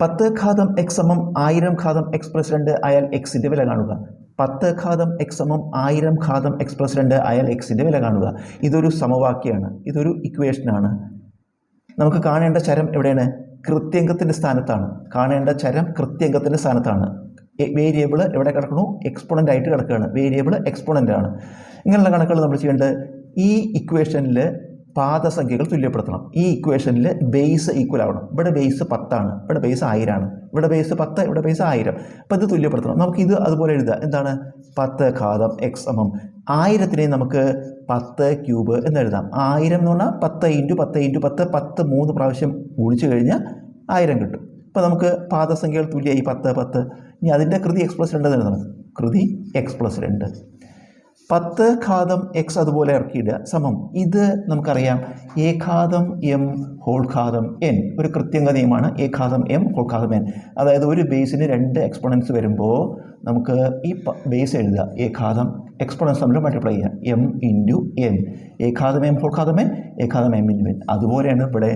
പത്ത് ഘാതം എക്സ് സമം ആയിരം ഘാതം എക്സ് പ്ലസ് രണ്ട് ആയാൽ എക്സിന്റെ വില കാണുക. പത്ത് ഘാതം എക്സ് സമം ആയിരം ഘാതം എക്സ് പ്ലസ് രണ്ട് ആയാൽ എക്സിന്റെ വില കാണുക. ഇതൊരു സമവാക്യമാണ്. ഇതൊരു ഇക്വേഷനാണ് നമുക്ക് കാണേണ്ട ചരം എവിടെയാണ്? കൃത്യംഗത്തിന്റെ സ്ഥാനത്താണ്. കാണേണ്ട ചരം കൃത്യംഗത്തിന്റെ സ്ഥാനത്താണ്. വേരിയബിൾ എവിടെ കിടക്കണു എക്സ്പോണന്റ് ആയിട്ട് കിടക്കുകയാണ്. വേരിയബിൾ എക്സ്പോണന്റ് ആണ്. ഇങ്ങനെയുള്ള കണക്കുകൾ നമ്മൾ ചെയ്യേണ്ടത് ഈ ഇക്വേഷനിൽ പാദസംഖ്യകൾ തുല്യപ്പെടുത്തണം. ഈ ഇക്വേഷനിൽ ബേസ് ഈക്വൽ ആവണം. ഇവിടെ ബേസ് പത്താണ്. ഇവിടെ ബേസ് ആയിരമാണ് ഇവിടെ ബേസ് പത്ത് ഇവിടെ ബേസ് ആയിരം. അപ്പോൾ ഇത് തുല്യപ്പെടുത്തണം. നമുക്ക് ഇത് അതുപോലെ എഴുതാം എന്താണ്? പത്ത് ഘാതം എക്സ് എം ആയിരത്തിനെ നമുക്ക് പത്ത് ക്യൂബ് എന്ന് എഴുതാം. ആയിരം എന്ന് പറഞ്ഞാൽ പത്ത് ഇന്റു പത്ത് ഇന്റു പത്ത് പത്ത് മൂന്ന് പ്രാവശ്യം ഗുണിച്ചു കഴിഞ്ഞാൽ ആയിരം കിട്ടും. അപ്പോൾ നമുക്ക് പാദസംഖ്യകൾ തുല്യമായി പത്ത് പത്ത്. ഇനി അതിന്റെ കൃതി എക്സ് പ്ലസ് രണ്ട് എഴുതണം. കൃതി എക്സ് പ്ലസ് രണ്ട്. പത്ത് ഘാതം എക്സ് അതുപോലെ ഇറക്കിയിടുക. സമം. ഇത് നമുക്കറിയാം. എ ഘാതം എം ഹോൾ ഘാതം എൻ ഒരു കൃത്യങ്ക നിയമമാണ് എ ഘാതം എം ഹോൾ ഘാതം എൻ അതായത് ഒരു ബേസിന് രണ്ട് എക്സ്പോണൻസ് വരുമ്പോൾ നമുക്ക് ഈ ബേസ് എഴുതുക. എ ഘാതം എക്സ്പോണൻസ് തമ്മിൽ മൾട്ടിപ്ലൈ ചെയ്യുക. എം ഇന്റു എൻ എ ഘാതം എം ഹോൾ ഘാതം എൻ എ ഘാതം എം ഇന്റു എൻ അതുപോലെയാണ് ഇവിടെ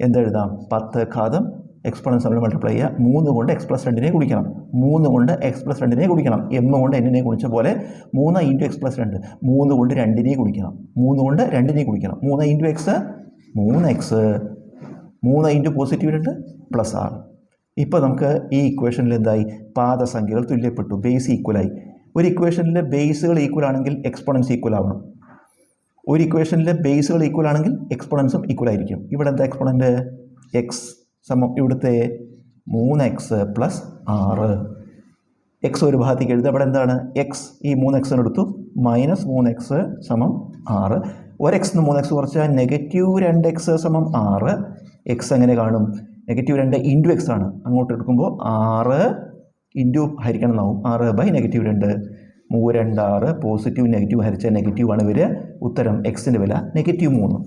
എന്തെഴുതാം? പത്ത് ഘാതം എക്സ്പോണൻസ് തമ്മിൽ മൾട്ടിപ്ലൈ ചെയ്യുക. മൂന്ന് കൊണ്ട് എക്സ് പ്ലസ് രണ്ടിനെ കുടിക്കണം മൂന്ന് കൊണ്ട് എക്സ് പ്ലസ് രണ്ടിനെ കുടിക്കണം എം കൊണ്ട് എന്നിനെ കുടിച്ച പോലെ മൂന്ന് ഇന്റു എക്സ് പ്ലസ് രണ്ട്. മൂന്ന് കൊണ്ട് രണ്ടിനെ കുടിക്കണം മൂന്ന് കൊണ്ട് രണ്ടിനെ കുടിക്കണം മൂന്ന് ഇന്റു എക്സ് മൂന്ന് എക്സ് മൂന്ന് ഇന്റു പോസിറ്റീവ് രണ്ട് പ്ലസ് ആറ്. ഇപ്പോൾ നമുക്ക് ഈ ഇക്വേഷനിൽ എന്തായി? പാദസംഖ്യകൾ തുല്യപ്പെട്ടു. ബേസ് ഈക്വലായി ഒരു ഇക്വേഷനിൽ ബേസുകൾ ഈക്വൽ ആണെങ്കിൽ എക്സ്പോണൻസ് ഈക്വൽ ആവണം. ഒരു ഇക്വേഷനിൽ ബേസുകൾ ഈക്വൽ ആണെങ്കിൽ എക്സ്പോണൻസും ഈക്വൽ ആയിരിക്കും. ഇവിടെ എന്താ എക്സ്പോണന്റ് എക്സ് സമം ഇവിടുത്തെ മൂന്ന് എക്സ് പ്ലസ് ആറ്. എക്സ് ഒരു ഭാഗത്തേക്ക് എഴുതുക. അവിടെ എന്താണ്? എക്സ് ഈ മൂന്ന് എക്സിന് എടുത്തു. മൈനസ് മൂന്ന് എക്സ് സമം ആറ്. ഒരു എക്സ് മൂന്ന് എക്സ് കുറച്ചാൽ നെഗറ്റീവ് രണ്ട് എക്സ് സമം ആറ്. എക്സ് എങ്ങനെ കാണും? നെഗറ്റീവ് രണ്ട് ഇന്റു എക്സ് ആണ്. അങ്ങോട്ട് എടുക്കുമ്പോൾ ആറ് ഇന്റു ഹരിക്കണം എന്നാവും. ആറ് ബൈ നെഗറ്റീവ് രണ്ട്. മൂ രണ്ട് ആറ്. പോസിറ്റീവ് നെഗറ്റീവ് ഹരിച്ച ആണ് ഇവർ ഉത്തരം എക്സിന്റെ വില. നെഗറ്റീവ് മൂന്ന്.